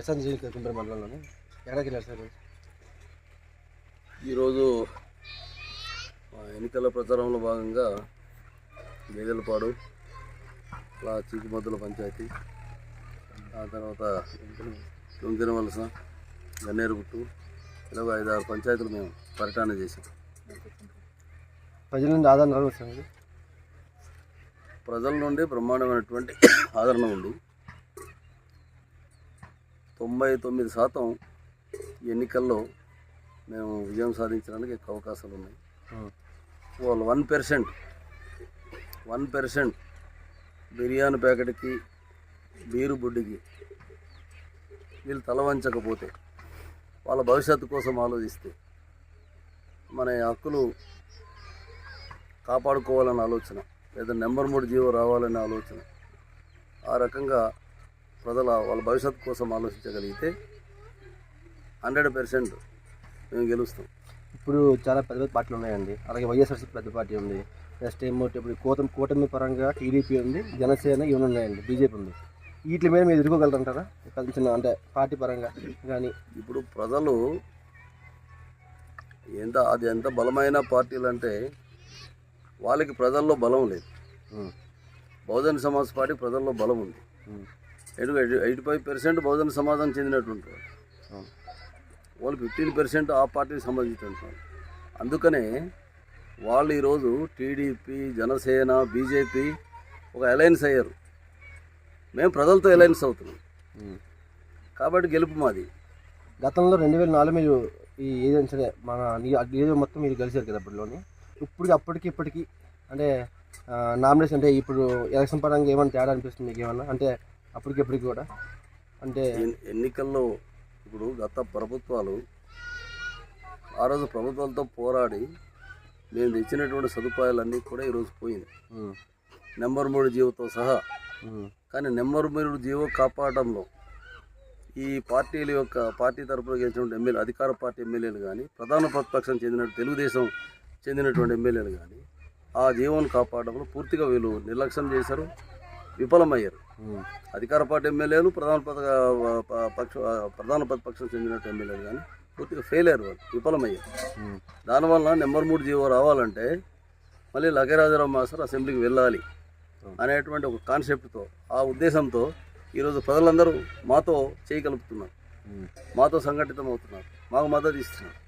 ప్రశాంత్ జిల్లా కుంపేరు మండలంలోని ఎక్కడికి వెళ్ళారు సార్ ఈరోజు? ఎన్నికల ప్రచారంలో భాగంగా గేదెలపాడు అలా చీకుమద్దుల పంచాయతీ ఆ తర్వాత లుంకిన వలస గన్నేరుగుట్టు ఇలా ఐదు ఆరు పంచాయతీలు మేము పర్యటన చేసాం ప్రజల నుండి ఇది? ప్రజల నుండి బ్రహ్మాండమైనటువంటి ఆదరణ ఉంది తొంభై తొమ్మిది శాతం ఎన్నికల్లో మేము విజయం సాధించడానికి ఎక్కువ అవకాశాలు ఉన్నాయి. వాళ్ళు one percent one percent biryani ప్యాకెట్కి beer బుడ్డికి వీళ్ళు తలవంచకపోతే వాళ్ళ భవిష్యత్తు కోసం ఆలోచిస్తే మన హక్కులు కాపాడుకోవాలనే ఆలోచన లేదా నెంబర్ మూడు జీవో రావాలనే ఆలోచన ఆ రకంగా ప్రజల వాళ్ళ భవిష్యత్తు కోసం ఆలోచించగలిగితే హండ్రెడ్ పర్సెంట్ మేము గెలుస్తాం. ఇప్పుడు చాలా పెద్ద పెద్ద పార్టీలు ఉన్నాయండి. అలాగే వైఎస్ఆర్సీపీ పెద్ద పార్టీ ఉంది. నెక్స్ట్ ఏమో ఇప్పుడు కూటమి కూటమి పరంగా టీడీపీ ఉంది జనసేన ఇవన్నీ ఉన్నాయండి బీజేపీ ఉంది. వీటి మీద మీరు ఎదుర్కోగలరంటారా కొంచెం చిన్న అంటే పార్టీ పరంగా కానీ ఇప్పుడు ప్రజలు ఎంత అది ఎంత బలమైన పార్టీలు అంటే వాళ్ళకి ప్రజల్లో బలం లేదు. బహుజన సమాజ్ పార్టీ ప్రజల్లో బలం ఉంది. ఎయిటీ ఎయిటీ ఫైవ్ పర్సెంట్ బహుజన సమాజం చెందినటువంటి వాళ్ళు. వాళ్ళు ఫిఫ్టీన్ పర్సెంట్ ఆ పార్టీకి సంబంధించినటువంటి వాళ్ళు. అందుకనే వాళ్ళు ఈరోజు టీడీపీ జనసేన బీజేపీ ఒక అలయన్స్ అయ్యారు. మేము ప్రజలతో అలయన్స్ అవుతున్నాం. కాబట్టి గెలుపు మాది. గతంలో రెండు వేల నాలుగు మీరు ఈ ఏదైనా సరే మన నియోజకవర్గం మొత్తం మీరు కలిసారు కదా అప్పటిలోని. ఇప్పుడు అప్పటికి ఇప్పటికి అంటే నామినేషన్ అంటే ఇప్పుడు ఎలక్షన్ పరంగా ఏమైనా తేడా అనిపిస్తుంది మీకు ఏమన్నా? అంటే అప్పటికి ఇప్పటికి కూడా? అంటే ఎన్- ఎన్నికల్లో ఇప్పుడు గత ప్రభుత్వాలు ఆ రోజు ప్రభుత్వాలతో పోరాడి మేము తెచ్చినటువంటి సదుపాయాలన్నీ కూడా ఈరోజు పోయింది నెంబర్ మూడు జీవోతో సహా. కానీ నెంబర్ మూడు జీవో కాపాడడంలో ఈ పార్టీల యొక్క పార్టీ తరపున గెలిచినటువంటి ఎమ్మెల్యే అధికార పార్టీ ఎమ్మెల్యేలు కానీ ప్రధాన ప్రతిపక్షం చెందిన తెలుగుదేశం చెందినటువంటి ఎమ్మెల్యేలు కానీ ఆ జీవోను కాపాడడంలో పూర్తిగా వీళ్ళు నిర్లక్ష్యం చేశారు. విఫలమయ్యారు. అధికార పార్టీ ఎమ్మెల్యేలు ప్రధాన పక్ష ప్రధాన ప్రతిపక్షం చెందినట్టు ఎమ్మెల్యేలు కానీ పూర్తిగా ఫెయిల్ అయ్యారు వాళ్ళు విఫలమయ్యారు. దానివల్ల నెంబర్ మూడు జీవో రావాలంటే మళ్ళీ లగరాజరావు మాస్టర్ అసెంబ్లీకి వెళ్ళాలి అనేటువంటి ఒక కాన్సెప్ట్తో ఆ ఉద్దేశంతో ఈరోజు ప్రజలందరూ మాతో చేయగలుగుతున్నారు మాతో సంఘటితం అవుతున్నారు మాకు మద్దతు ఇస్తున్నారు.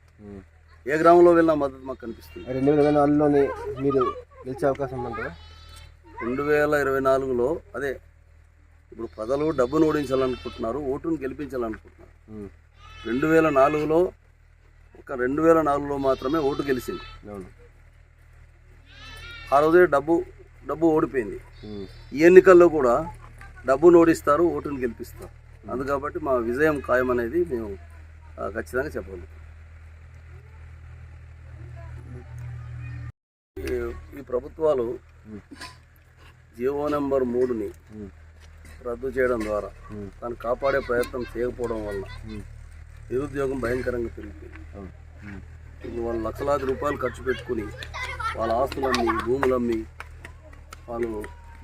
ఏ గ్రామంలో వెళ్ళినా మద్దతు మాకు కనిపిస్తుంది. రెండు వేల ఇరవై నాలుగులోని మీరు గెలిచే అవకాశం ఉందంటారా రెండు వేల ఇరవై నాలుగులో అదే ఇప్పుడు ప్రజలు డబ్బును ఓడించాలనుకుంటున్నారు ఓటును గెలిపించాలనుకుంటున్నారు. రెండు వేల నాలుగులో ఒక రెండు వేల నాలుగులో మాత్రమే ఓటు గెలిచింది. ఆ రోజే డబ్బు డబ్బు ఓడిపోయింది. ఈ ఎన్నికల్లో కూడా డబ్బును ఓడిస్తారు ఓటును గెలిపిస్తారు. అందు కాబట్టి మా విజయం ఖాయం అనేది మేము ఖచ్చితంగా చెప్పగలం ఈ- ఈ ప్రభుత్వాలు జియో నెంబర్ మూడుని రద్దు చేయడం ద్వారా దాన్ని కాపాడే ప్రయత్నం చేయకపోవడం వల్ల నిరుద్యోగం భయంకరంగా పెరిగిపోయింది. వాళ్ళు లక్షలాది రూపాయలు ఖర్చు పెట్టుకుని వాళ్ళ ఆస్తులమ్మి భూములమ్మి వాళ్ళు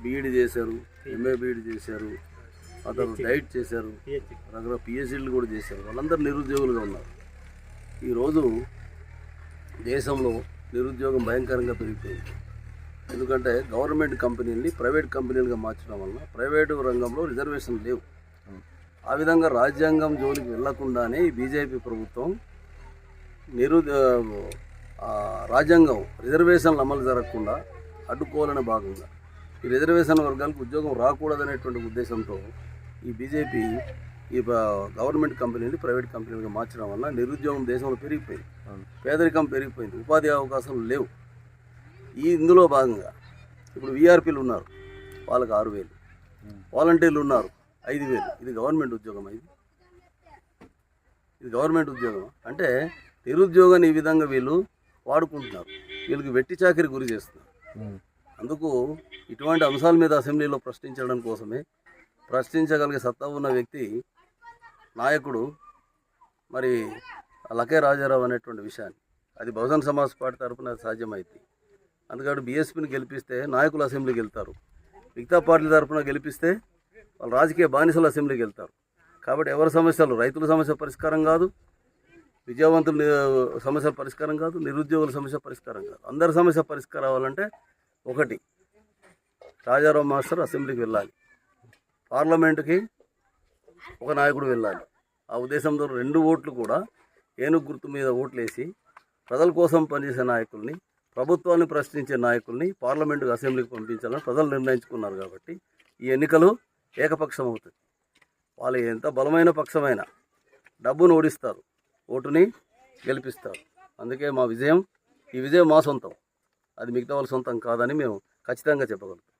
బీఈడి చేశారు ఎంఏ బీఈడి చేశారు అతను డైట్ చేశారు రకరకాల పిహెచ్డీలు కూడా చేశారు. వాళ్ళందరూ నిరుద్యోగులుగా ఉన్నారు. ఈరోజు దేశంలో నిరుద్యోగం భయంకరంగా పెరిగిపోయింది. ఎందుకంటే గవర్నమెంట్ కంపెనీలని ప్రైవేట్ కంపెనీలుగా మార్చడం వలన ప్రైవేటు రంగంలో రిజర్వేషన్ లేవు. ఆ విధంగా రాజ్యాంగం జోలికి వెళ్ళకుండానే ఈ బీజేపీ ప్రభుత్వం నిరు రాజ్యాంగం రిజర్వేషన్లు అమలు జరగకుండా అడ్డుకోవాలనే భాగంగా ఈ రిజర్వేషన్ వర్గాలకు ఉద్యోగం రాకూడదనేటువంటి ఉద్దేశంతో ఈ బీజేపీ ఈ గవర్నమెంట్ కంపెనీని ప్రైవేట్ కంపెనీలుగా మార్చడం వల్ల నిరుద్యోగం దేశంలో పెరిగిపోయింది. పేదరికం పెరిగిపోయింది. ఉపాధి అవకాశాలు లేవు. ఈ ఇందులో భాగంగా ఇప్పుడు వీఆర్పీలు ఉన్నారు. వాళ్ళకి ఆరు వేలు. వాలంటీర్లు ఉన్నారు. ఐదు వేలు. ఇది గవర్నమెంట్ ఉద్యోగం ఇది. ఇది గవర్నమెంట్ ఉద్యోగం. అంటే నిరుద్యోగాన్ని ఈ విధంగా వీళ్ళు వాడుకుంటున్నారు. వీళ్ళకి వెట్టి చాకిరి గురి చేస్తున్నారు. అందుకు ఇటువంటి అంశాల మీద అసెంబ్లీలో ప్రశ్నించడం కోసమే ప్రశ్నించగలిగే సత్తా ఉన్న వ్యక్తి నాయకుడు మరి లకే రాజారావు అనేటువంటి విషయాన్ని. అది బహుజన్ సమాజ్ పార్టీ తరఫున సాధ్యమైంది అందుకని బీఎస్పీని గెలిపిస్తే నాయకులు అసెంబ్లీకి వెళ్తారు. మిగతా పార్టీల తరఫున గెలిపిస్తే వాళ్ళు రాజకీయ బానిసలు అసెంబ్లీకి వెళ్తారు. కాబట్టి ఎవరి సమస్యలు? రైతుల సమస్య పరిష్కారం కాదు. విద్యావంతుల సమస్యల సమస్య పరిష్కారం కాదు. నిరుద్యోగుల సమస్య పరిష్కారం కాదు. అందరి సమస్య పరిష్కారం అవ్వాలంటే ఒకటి రాజారావు మాస్టర్ అసెంబ్లీకి వెళ్ళాలి. పార్లమెంటుకి ఒక నాయకుడు వెళ్ళాలి. ఆ ఉద్దేశంతో రెండు ఓట్లు కూడా ఏనుగు గుర్తు మీద ఓట్లు వేసి ప్రజల కోసం పనిచేసే నాయకుల్ని ప్రభుత్వాన్ని ప్రశ్నించే నాయకుల్ని పార్లమెంటుకు అసెంబ్లీకి పంపించాలని ప్రజలు నిర్ణయించుకున్నారు కాబట్టి ఈ ఎన్నికలు ఏకపక్షం అవుతుంది వాళ్ళు ఎంత బలమైన పక్షమైన డబ్బును ఓడిస్తారు ఓటుని గెలిపిస్తారు. అందుకే మా విజయం ఈ విజయం మా సొంతం. అది మిగతా వాళ్ళ సొంతం కాదని మేము ఖచ్చితంగా చెప్పగలుగుతాం.